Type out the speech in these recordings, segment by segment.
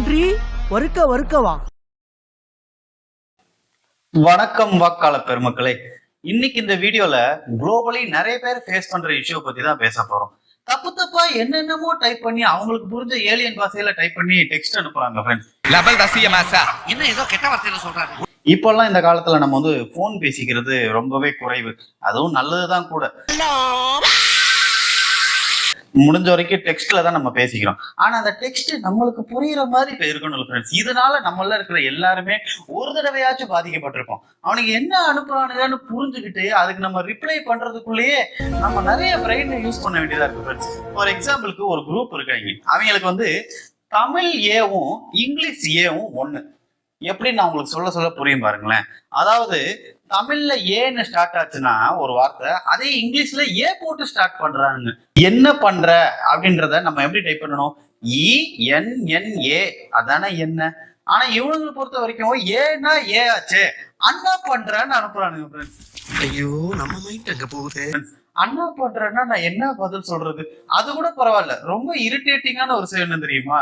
நன்றி. வருக்க வருக்கவா வணக்கம் வாக்காள பெருமக்களே. இன்னைக்கு இந்த வீடியோல குளோபலி நிறைய பேர் ஃபேஸ் பண்ற இஷ்யூ பத்தி தான் பேச போறோம். தப்பு தப்பா என்னென்னமோ டைப் பண்ணி அவங்களுக்கு புரிஞ்ச ஏலியன் பாஷையில டைப் பண்ணி டெக்ஸ்ட் அனுப்புறாங்க என்ன ஏதோ கெட்ட வார்த்தையில சொல்றாரு? இப்போல்லாம் இந்த காலத்துல நம்ம வந்து ஃபோன் பேசிக்கிறது ரொம்பவே குறைவு. அதுவும் நல்லதுதான் கூட. முடிஞ்ச வரைக்கும் டெக்ஸ்ட்ல தான் நம்ம பேசிக்கிறோம். ஆனா அந்த டெக்ஸ்ட் நம்மளுக்கு புரியுற மாதிரி இப்போ இருக்கணும் ஃப்ரெண்ட்ஸ் இதனால நம்மள இருக்கிற எல்லாருமே ஒரு தடவையாச்சும் பாதிக்கப்பட்டிருக்கோம் அவனுக்கு என்ன அனுப்புறானுங்கன்னு புரிஞ்சுக்கிட்டு அதுக்கு நம்ம ரிப்ளை பண்றதுக்குள்ளேயே நம்ம நிறைய பிரெயினை யூஸ் பண்ண வேண்டியதா இருக்கு ஃப்ரெண்ட்ஸ் ஃபார் எக்ஸாம்பிளுக்கு ஒரு குரூப் இருக்காங்க அவங்களுக்கு வந்து தமிழ் ஏவும் இங்கிலீஷ் ஏவும் ஒன்று எப்படி நான் உங்களுக்கு சொல்ல சொல்ல புரியும் பாருங்களேன். அதாவது தமிழ்ல ஏன்னு ஸ்டார்ட் ஆச்சுன்னா ஒரு வார்த்தை அதே இங்கிலீஷ்ல ஏ போட்டு ஸ்டார்ட் பண்றானுங்க. என்ன பண்ற? அப்படின்றத நம்ம எப்படி டைப் பண்ணணும்? இ என் என் ஏ அதானே என்ன ஆனா இவனுங்களை பொறுத்த வரைக்கும் ஏன்னா ஏ ஆச்சே. அண்ணா பண்றேன்னு அனுப்புறானுங்க. ஐயோ நம்ம மைண்ட் அங்க போகுது? அண்ணா பண்றேன்னா நான் என்ன பதில் சொல்றது? அது கூட பரவாயில்ல. ரொம்ப இரிட்டேட்டிங்கான ஒரு செயல் என்ன தெரியுமா?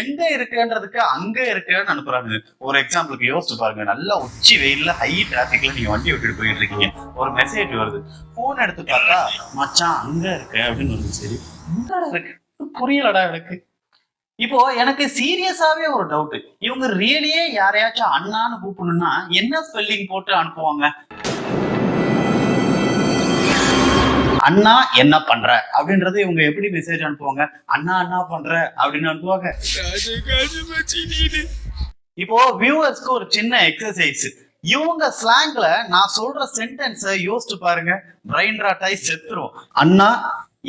எங்க இருக்கேன்றதுக்கு அங்க இருக்கேன்னு அனுப்புறாங்க. ஒரு எக்ஸாம்பிளுக்கு யோசிச்சு பாருங்க. நல்லா உச்சி வெயில்ல ஹை டிராபிக்ல நீங்க வண்டி விட்டுட்டு போயிட்டு இருக்கீங்க. ஒரு மெசேஜ் வருது. போன் எடுத்து பார்த்தா மச்சான் அங்க இருக்க அப்படின்னு வந்து சரி. என்னடா இருக்கு? புரியலடா எனக்கு. இப்போ எனக்கு சீரியஸாவே ஒரு டவுட் இவங்க ரியலியே யாரையாச்சும் அண்ணான்னு கூப்பிடணும்னா என்ன ஸ்பெல்லிங் போட்டு அனுப்புவாங்க? அண்ணா என்ன பண்ற? அப்படின்றது இவங்க எப்படி மெசேஜ் அனுப்புவாங்க? அண்ணா அண்ணா பண்ற? அப்படின்னு அனுப்புவாங்க. இப்போ வியூவர்ஸ்க்கு ஒரு சின்ன எக்ஸசைஸ் இவங்க ஸ்லாங்ல நான் சொல்ற சென்டென்ஸை யோசிச்சு பாருங்க. பிரைன் ராட்டாய் செத்துரும். அண்ணா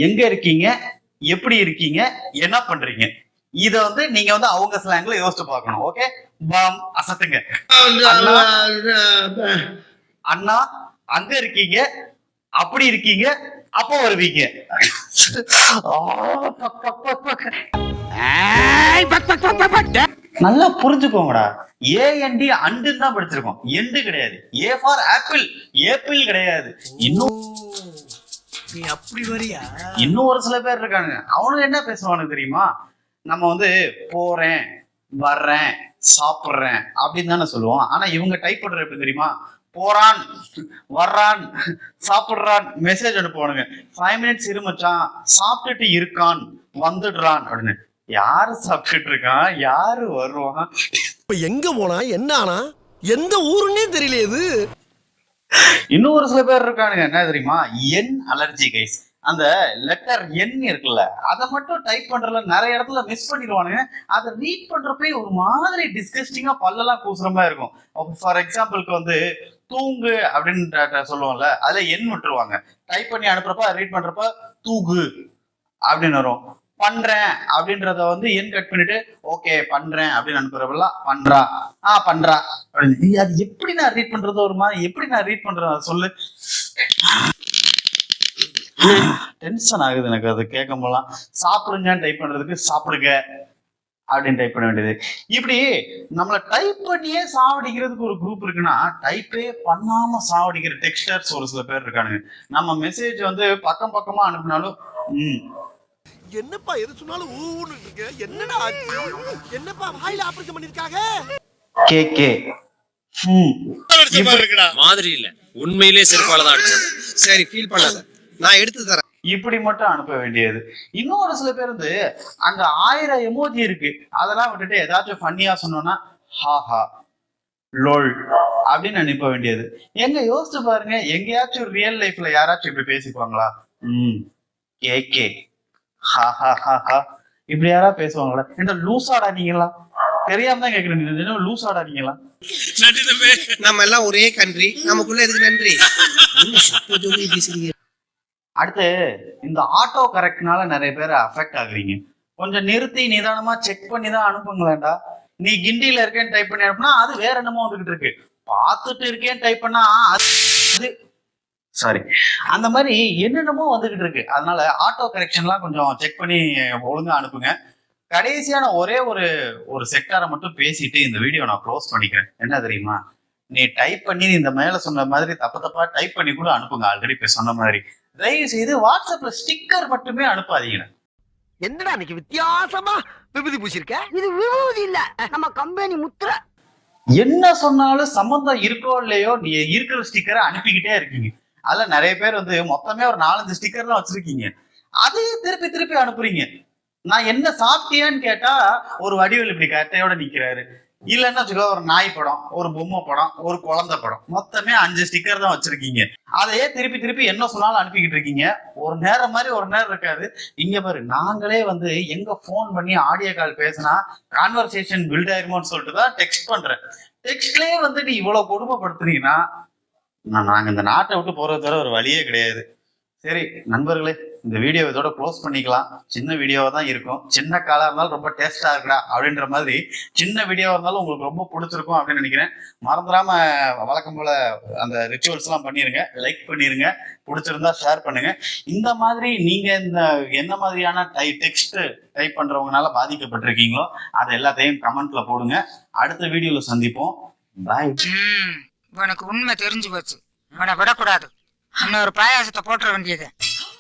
எங்க இருக்கீங்க? எப்படி இருக்கீங்க? என்ன பண்றீங்க? இத வந்து நீங்க வந்து அவங்க ஸ்லாங்ல யோசிச்சு பார்க்கணும் ஓகே பாம் அசத்துங்க. அண்ணா அங்க இருக்கீங்க அப்படி இருக்கீங்க அப்போ வருவீங்க. நல்லா புரிஞ்சுக்கோங்கடா. ஏஎன்டி அண்டு தான் படிச்சிருக்கோம். எண்டு கிடையாது. ஏ ஃபார் ஆப்பிள் ஏப்பிள் கிடையாது. இன்னும் நீ அப்படி வரியா? இன்னும் ஒரு சில பேர் இருக்காங்க அவனுக்கு என்ன பேசுவானுங்க தெரியுமா? நம்ம வந்து போறேன் வர்றேன் சாப்பிடுறேன் அப்படின்னு தானே சொல்லுவோம். ஆனா இவங்க டைப் பண்ற எப்படி தெரியுமா? போறான் வர்றான் சாப்பிடுறான் மெசேஜ் அனுப்புவானுங்க. ஃபைவ் மினிட்ஸ் இருமச்சான் சாப்பிட்டுட்டு இருக்கான் வந்துடுறான் அப்படின்னு. யாரு சாப்பிட்டுட்டு இருக்கான்? யாரு வருவான்? இப்ப எங்க போனா? என்ன ஆனா? எந்த ஊருன்னே தெரியல இது. இன்னும் ஒரு சில பேர் இருக்கானுங்க. என்ன தெரியுமா? என் அலர்ஜி கைஸ் அந்த லெட்டர் என் இருக்குல்ல அதை மட்டும் டைப் பண்றதுல நிறைய இடத்துல மிஸ் பண்ணிடுவானுங்க. அதை ரீட் பண்றப்பே ஒரு மாதிரி டிஸ்கஸ்டிங்கா பல்லெல்லாம் கூசுற மாதிரி இருக்கும். ஃபார் எக்ஸாம்பிளுக்கு வந்து தூங்கு அப்படின்னு சொல்லுவோம்ல அதுல எண் விட்டுருவாங்க. டைப் பண்ணி அனுப்புறப்ப ரீட் பண்றப்ப தூகு அப்படின்னு வரும். பண்றேன் அப்படின்றத வந்து எண் கட் பண்ணிட்டு ஓகே பண்றேன் அப்படின்னு அனுப்புறப்பெல்லாம் பண்றா. ஆ பண்றா. அப்படின்னு. அது எப்படி நான் ரீட் பண்றது ஒரு மாதிரி எப்படி நான் ரீட் பண்றேன் அதை சொல்லு. டென்ஷன் ஆகுது எனக்கு அது கேட்கும் போலாம் சாப்பிடுங்கன்னு டைப் பண்றதுக்கு சாப்பிடுங்க. அப்படின்னு டைப் பண்ண வேண்டியது. இப்படி நம்மள டைப் பண்ணியே சாவடிக்கிறதுக்கு ஒரு குரூப் இருக்குன்னா டைப்பே பண்ணாம சாவடிக்கிற டெக்ஸ்டர்ஸ் ஒரு சில பேர் இருக்கானுங்க. நம்ம மெசேஜ் வந்து பக்கம் பக்கமா அனுப்பினாலும் ம். என்னப்பா எது சொன்னாலும் ஊன்னு இருக்க. என்னடா ஆச்சு? என்னப்பா வாயில ஆபரேஷன் பண்ணிருக்காங்க? K K. மாதிரி இல்ல. உண்மையிலே செருப்பால தான் அடிச்சது சரி ஃபீல் பண்ணாத. நான் எடுத்து தரேன். இப்படி மட்டும் அனுப்ப வேண்டியது. இன்னும் ஒரு சில பேர் வந்து அங்க ஆயிரம் எமோஜி இருக்கு. அதெல்லாம் விட்டுட்டு ஏதாச்சும் ஃபன்னியா சொன்னோம்னா ஹாஹா லோல் அப்படின்னு அனுப்ப வேண்டியது. எங்க யோசிச்சு பாருங்க எங்கேயாச்சும் ரியல் லைஃப்ல யாராச்சும் இப்படி பேசிக்குவாங்களா? ம் கே கே ஹா ஹா ஹா ஹா இப்படி யாரா பேசுவாங்களா? என்ன லூசாடா நீங்களா? தெரியாம தான் கேக்குறேன் நீங்க லூசாடா நீங்களா? நம்ம எல்லாம் ஒரே கண்ட்ரி நமக்குள்ள எதுக்கு நன்றி? அடுத்து இந்த ஆட்டோ கரெக்ட்னால நிறைய பேர் அஃபெக்ட் ஆகுறீங்க. கொஞ்சம் நிறுத்தி நிதானமா செக் பண்ணி தான் அனுப்புங்களேன்டா. நீ கிண்டியில இருக்கேன்னு டைப் பண்ணி அனுப்புனா அது வேற என்னமோ வந்துகிட்டு இருக்கு. பார்த்துட்டு இருக்கேன்னு டைப் பண்ணா அது சாரி அந்த மாதிரி என்னென்னமோ வந்துகிட்டு இருக்கு. அதனால ஆட்டோ கரெக்ஷன்லாம் கொஞ்சம் செக் பண்ணி ஒழுங்கா அனுப்புங்க. கடைசியான ஒரே ஒரு ஒரு செக்டாரை மட்டும் பேசிட்டு இந்த வீடியோ நான் க்ளோஸ் பண்ணிக்கிறேன். என்ன தெரியுமா? நீ டைப் பண்ணி இந்த மேல சொன்ன மாதிரி தப்பு தப்பா டைப் பண்ணி கூட அனுப்புங்க. ஆல்ரெடி இப்ப சொன்ன மாதிரி. தயவு செய்து வாட்ஸ்அப்ல ஸ்டிக்கர் மட்டுமே அனுப்பாதீங்க என்னடா இன்னைக்கு வித்தியாசமா விபூதி பூசிருக்க? இது விபூதி இல்ல. நம்ம கம்பெனி முத்திரை. என்ன சொன்னாலும் சம்மந்தம் இருக்கோ இல்லையோ நீ இருக்கிற ஸ்டிக்கரை அனுப்பிக்கிட்டே இருக்கீங்க. அதுல நிறைய பேர் வந்து மொத்தமே ஒரு நாலஞ்சு ஸ்டிக்கர் தான் வச்சிருக்கீங்க. அதையே திருப்பி திருப்பி அனுப்புறீங்க. நான் என்ன சாப்பிட்டியான்னு கேட்டா ஒரு வடிவேல் இப்படி கட்டையோட நிக்கிறாரு. இல்லைன்னா வச்சுக்கோ ஒரு நாய் படம் ஒரு பொம்மை படம் ஒரு குழந்தை படம். மொத்தமே அஞ்சு ஸ்டிக்கர் தான் வச்சிருக்கீங்க. அதையே திருப்பி திருப்பி என்ன சொன்னாலும் அனுப்பிக்கிட்டு இருக்கீங்க. ஒரு நேரம் மாதிரி ஒரு நேரம் இருக்காது. இங்க பாரு நாங்களே வந்து எங்க ஃபோன் பண்ணி ஆடியோ கால் பேசினா கான்வர்சேஷன் பில்ட் ஆயிருமோன்னு சொல்லிட்டு தான் டெக்ஸ்ட் பண்றேன். டெக்ஸ்ட்லயே வந்து நீ இவ்வளவு கொடுமைப்படுத்துனீங்கன்னா நான் நாங்க இந்த நாட்டை விட்டு போறது தவிர ஒரு வழியே கிடையாது. சரி நண்பர்களே இந்த வீடியோ இதோட க்ளோஸ் பண்ணிக்கலாம். சின்ன வீடியோவாக தான் இருக்கும். சின்ன காலாக இருந்தாலும் ரொம்ப டேஸ்ட்டாக இருக்குடா அப்படின்ற மாதிரி சின்ன வீடியோவாக இருந்தாலும் உங்களுக்கு ரொம்ப பிடிச்சிருக்கும் அப்படின்னு நினைக்கிறேன். மறந்துடாம வழக்கம் போல் அந்த ரிச்சுவல்ஸ்லாம் பண்ணிடுங்க லைக் பண்ணிடுங்க பிடிச்சிருந்தா ஷேர் பண்ணுங்க. இந்த மாதிரி நீங்கள் இந்த என்ன மாதிரியான டை டெக்ஸ்ட் டைப் பண்ணுறவங்கனால பாதிக்கப்பட்டிருக்கீங்களோ அதை எல்லாத்தையும் கமெண்ட்ல போடுங்க. அடுத்த வீடியோவில் சந்திப்போம். பாய் உனக்கு உண்மை தெரிஞ்சு போச்சு. உன விடக்கூடாது. இன்னொரு பாயாசத்தை போட்டுற வேண்டியது.